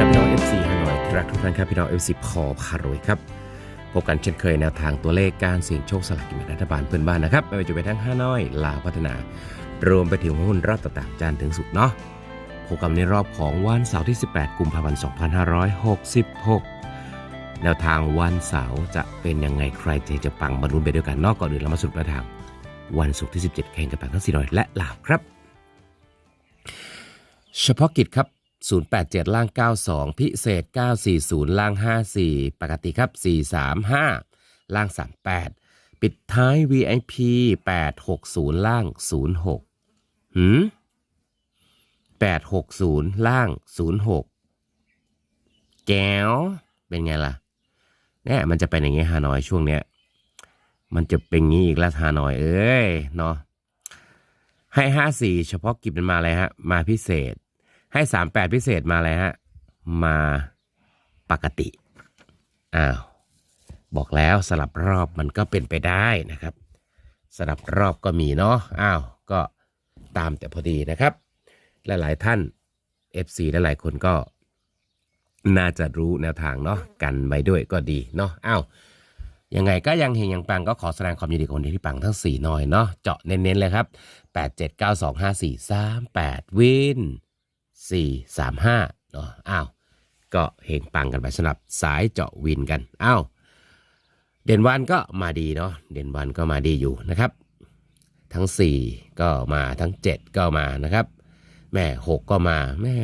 ครับพี่น้อง FC ฮานอยที่รักทุกท่านครับพี่น้อง FC พอพารวยครับพบกันเช่นเคยแนวทางตัวเลขการเสี่ยงโชคสลากกินแบ่งรัฐบาลเพื่อนบ้านนะครับไม่ว่าจะเป็นทั้งฮานอยลาวพัฒนา รวมไปถึงหุ้นรอบต่างๆจันถึงสุกร์เนาะพบกันในรอบของวันเสาร์ที่ 18 กุมภาพันธ์ 2566 แนวทางวันเสาร์จะเป็นยังไงใครจะจะปังมาลุ้นไปด้วยกันนอกก่อนอื่นเรามาสรุปแนวทาง วันศุกร์ที่ 17 แข่งกับปังทั้ง4น้อยและลาวครับ เฉพาะกิจครับ 087 ล่าง 92 พิเศษ 940 ล่าง 54 ปกติครับ 435 ล่าง 38 ปิดท้าย VIP 860 ล่าง 06หืม860 ล่าง 06 แก้ว เป็นไงล่ะเนี่ยมันจะเป็นอย่างงี้ฮานอยช่วงเนี้ย มันจะเป็นงี้อีกแล้วฮานอยเอ้ยเนาะให้ 54 เฉพาะกิจมันมาเลยฮะ มาพิเศษ ให้38พิเศษมาเลยฮะ มาปกติ อ้าว บอกแล้วสลับรอบมันก็เป็นไปได้นะครับ สลับรอบก็มีเนาะ อ้าว ก็ตามแต่พอดีนะครับ หลายๆท่าน FC หลายๆคนก็น่าจะรู้แนวทางเนาะกันไว้ด้วยก็ดีเนาะอ้าวยังไงก็ยังเฮงยังปังก็ขอแสดงความยินดีกับคนที่ปังทั้ง 4 หน่อยเนาะเจาะเน้นๆเลยครับ 8 7 9 2 5 4 3 8 วิน 4 3 5เนาะอ้าวก็เฮงปังกันไปสำหรับสายเจาะวินกันอ้าวเด่นวันก็มาดีเนาะเด่นวันก็มาดีอยู่นะครับ ทั้ง 4 ก็มาทั้ง 7 ก็มานะครับ แม่ 6 ก็มาแม่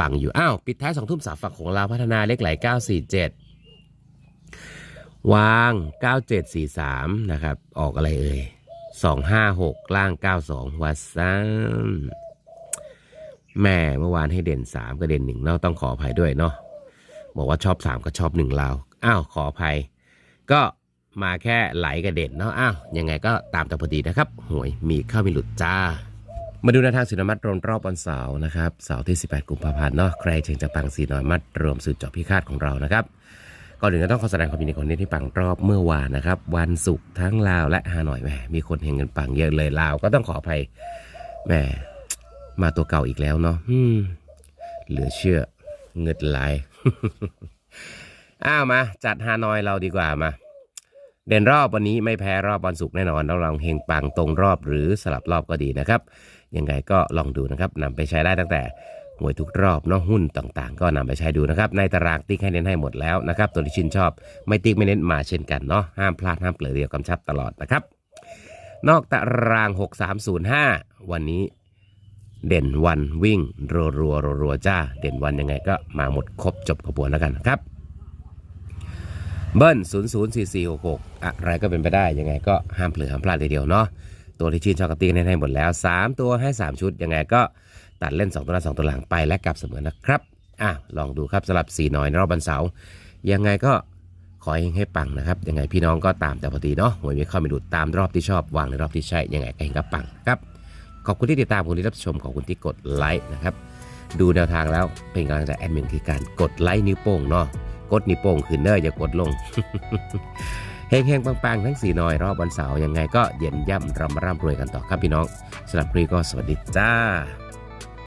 ปังอยู่อ้าวปิดท้ายสองทุ่มสามฝักของเราพัฒนาเลขไหล947 วาง 9743 นะครับ ออกอะไรเอ่ย256 ล่าง 92วัดซ้ำ แม่เมื่อวานให้เด่น3ก็เด่นหนึ่งเนาะต้องขออภัยด้วยเนาะบอกว่าชอบ3ก็ชอบ1เราอ้าวขออภัย ก็มาแค่ไหลกับเด่นเนาะอ้าวยังไงก็ตามแต่พอดีนะครับหวยมีเข้ามีหลุดจ้า มาดูแนวทางสีนมัดรวมรอบวันเสาร์นะครับเสาร์ที่ 18 กุมภาพันธ์เนาะใครเชิงจะปังสีน้อยมัดรวมสุดเจาะพิฆาตของเรานะครับก่อนอื่นก็ต้องขอแสดงความยินดีกับคนที่ปังรอบเมื่อวานนะครับ วันศุกร์ทั้งลาวและฮานอยแหมมีคนเฮงกันปังเยอะเลยลาวก็ต้องขออภัยแหม มาตัวเก่าอีกแล้วเนาะอืมเหลือเชื่อเงิดไหลายอ้าวมา จัดฮานอยเราดีกว่ามา เด่นรอบวันนี้ไม่แพ้รอบวันศุกร์แน่นอนเราลองเฮงปังตรงรอบหรือสลับรอบก็ดีนะครับ ยังไงก็ลองดูนะครับนำไปใช้ได้ตั้งแต่หวยทุกรอบเนาะหุ้นต่างๆ ก็นำไปใช้ดูนะครับ ในตารางติ๊กให้เน้นให้หมดแล้วนะครับ ตัวที่ชื่นชอบไม่ติ๊กไม่เน้นมาเช่นกันเนาะห้ามพลาดห้ามเปลือยเดียวกำชับตลอดนะครับ นอกตาราง 6305 วันนี้ เด่นวันวิ่งรัวรัวๆรัวๆจ้า เด่นวันยังไงก็มาหมดครบจบขบวนแล้วกันครับ เบิ้ล004466 อะไรก็เป็นไปได้ยังไงก็ห้ามเผลอห้ามพลาดเลยเดียวเนาะตัวที่ชื่นชอบกระตีกันให้หมดแล้ว 3 ตัวให้ 3 ชุดยังไงก็ตัดเล่น 2 ตัวหน้า2ตัวหลังไปและกลับเสมอนะครับอะลองดูครับสำหรับสีน้อยในรอบวันเสาร์ยังไงก็ขอให้ให้ปังนะครับ ยังไงพี่น้องก็ตามแต่พอดีเนาะหวยมีเข้าไม่ดูตามรอบที่ชอบวางในรอบที่ใช่ยังไงก็เห็นก็ปังครับ ขอบคุณที่ติดตามขอบคุณที่รับชมขอบคุณที่กดไลค์นะครับดูแนวทางแล้วเป็นกำลังใจแอดมินคือการกดไลค์นิ้วโป้งเนาะกดนิ้วโป้งขึ้นเนอร์อย่ากดลงเฮงๆปังๆ ทั้งสี่น้อยรอบวันเสาร์ยังไงก็เย็นย่ำรำร่ำรวยกันต่อครับพี่น้องสำหรับครีก็สวัสดีจ้า